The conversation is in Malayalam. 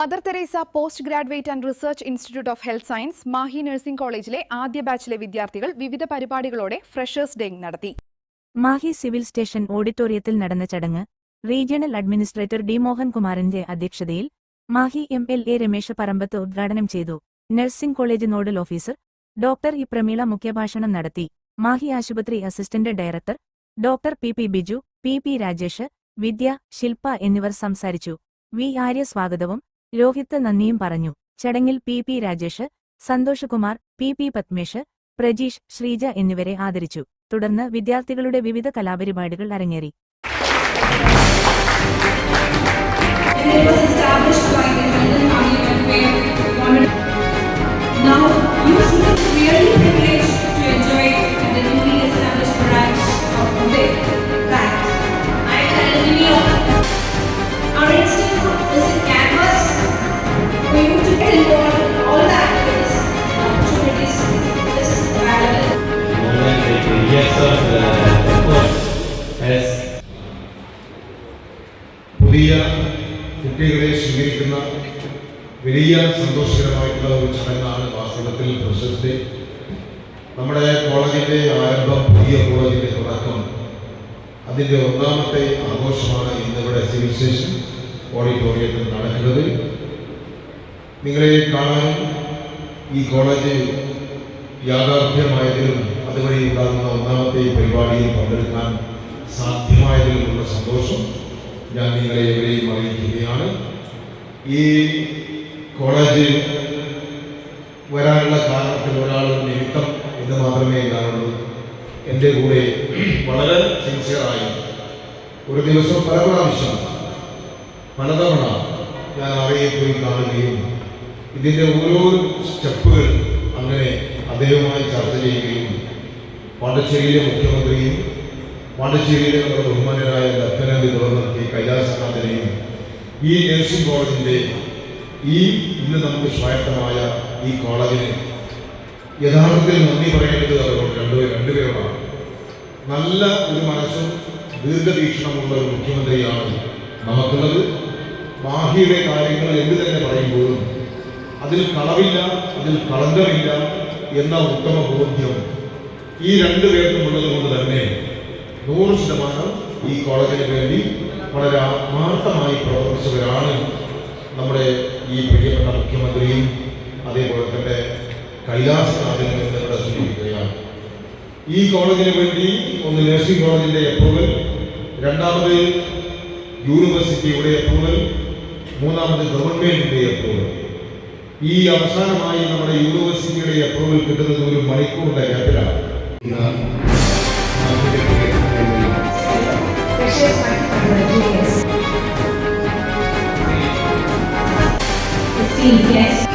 Mother Teresa Post Graduate and Research Institute of Health Science Mahe nursing കോളേജിലെ ആദ്യ ബാച്ചിലെ വിദ്യാർത്ഥികൾ വിവിധ പരിപാടികളോടെ ഫ്രഷേഴ്സ് ഡേ നടത്തി. മാഹി സിവിൽ സ്റ്റേഷൻ ഓഡിറ്റോറിയത്തിൽ നടന്ന ചടങ്ങ് റീജിയണൽ അഡ്മിനിസ്ട്രേറ്റർ ഡി മോഹൻകുമാറിന്റെ അധ്യക്ഷതയിൽ Mahe M L A Ramesh Parambath ഉദ്ഘാടനം ചെയ്തു. Nursing college nodal officer doctor E Prameela മുഖ്യഭാഷണം നടത്തി. മാഹി ആശുപത്രി assistant director doctor P P Biju P P Rajesh Vidya Shilpa എന്നിവർ സംസാരിച്ചു. വി ആര്യ സ്വാഗതവും രോഹിത് നന്ദിയും പറഞ്ഞു. ചടങ്ങിൽ P P Rajesh Santhoshkumar P P Padmesh Prajeesh Sreeja എന്നിവരെ ആദരിച്ചു. തുടർന്ന് വിദ്യാർത്ഥികളുടെ വിവിധ കലാപരിപാടികൾ അരങ്ങേറി. Now, you പുതിയ കുട്ടികളെ സ്വീകരിക്കുന്ന വലിയ സന്തോഷകരമായിട്ടുള്ള ഒരു ചടങ്ങാണ് വാസ്തവത്തിൽ പ്രശസ്തി. നമ്മുടെ കോളേജിന്റെ ആരംഭം പുതിയ കോളേജിന്റെ തുടക്കം അതിന്റെ ഒന്നാമത്തെ ആഘോഷമാണ് ഇന്നിവിടെ സിവിൽ സ്റ്റേഷൻ ഓഡിറ്റോറിയത്തിൽ നടക്കുന്നത്. നിങ്ങളെ കാണാൻ ഈ കോളേജ് യാഥാർത്ഥ്യമായതിലും അതുവഴി ഉണ്ടാകുന്ന ഒന്നാമത്തെ പരിപാടിയിൽ പങ്കെടുക്കാൻ സാധ്യമായതിലുമുള്ള സന്തോഷം. ഞാൻ നിങ്ങളെ ഇവരെയും അറിയിക്കുകയാണ്. ഈ കോളേജിൽ വരാനുള്ള കാരണത്തിൽ ഒരാൾ നിമിത്തം എന്ന് മാത്രമേ ഉണ്ടാവുള്ളൂ എന്റെ കൂടെ വളരെ സിൻസിയറായി ഒരു ദിവസം പല പ്രാവശ്യം പലതവണ ഞാൻ അവയെ പോയി കാണുകയും ഇതിന്റെ ഓരോ സ്റ്റെപ്പുകൾ അങ്ങനെ അദ്ദേഹവുമായി ചർച്ച ചെയ്യുകയും പാണ്ഡിച്ചേരിയിലെ മുഖ്യമന്ത്രിയും പാണ്ഡിച്ചേരിയിലെ നമ്മുടെ ബഹുമാനരായ ലഫ്റ്റനന്റ് ഗവർണർ കെ കൈലാസനാഥനെയും ഈ നഴ്സിംഗ് കോളേജിന്റെ ഈ ഇന്ന് നമുക്ക് സ്വായത്തമായ ഈ കോളേജിന് യഥാർത്ഥത്തിൽ നന്ദി പറയേണ്ടത് അവരോട് രണ്ടു രണ്ടുപേരോടാണ്. നല്ല ഒരു മനസ്സും ദീർഘവീക്ഷണമുള്ള ഒരു മുഖ്യമന്ത്രിയാണ് നമുക്കുള്ളത്. ബാഹിയുടെ കാര്യങ്ങൾ എന്ത് തന്നെ പറയുമ്പോഴും അതിൽ കളവില്ല അതിൽ കളങ്കമില്ല എന്ന ഉത്തമ ബോധ്യം ഈ രണ്ടു പേർക്കും കൊണ്ട് തന്നെ നൂറ് ശതമാനം ഈ കോളേജിന് വേണ്ടി വളരെ ആത്മാർത്ഥമായി പ്രവർത്തിച്ചവരാണ് നമ്മുടെ ഈ പ്രിയപ്പെട്ട മുഖ്യമന്ത്രിയും അതേപോലെ തന്നെ കൈലാസനാഥനും എന്നിവിടെ സൂചിപ്പിക്കുകയാണ്. ഈ കോളേജിന് വേണ്ടി ഒന്ന് നഴ്സിംഗ് കോളേജിന്റെ അപ്രൂവൽ രണ്ടാമത് യൂണിവേഴ്സിറ്റിയുടെ അപ്രൂവൽ മൂന്നാമത് ഗവൺമെന്റിന്റെ അപ്രൂവൽ ഈ അവസാനമായി നമ്മുടെ യൂണിവേഴ്സിറ്റിയുടെ അപ്രൂവൽ കിട്ടുന്നത് ഒരു മണിക്കൂറിന്റെ ഗ്യാപ്പിലാണ് Yes.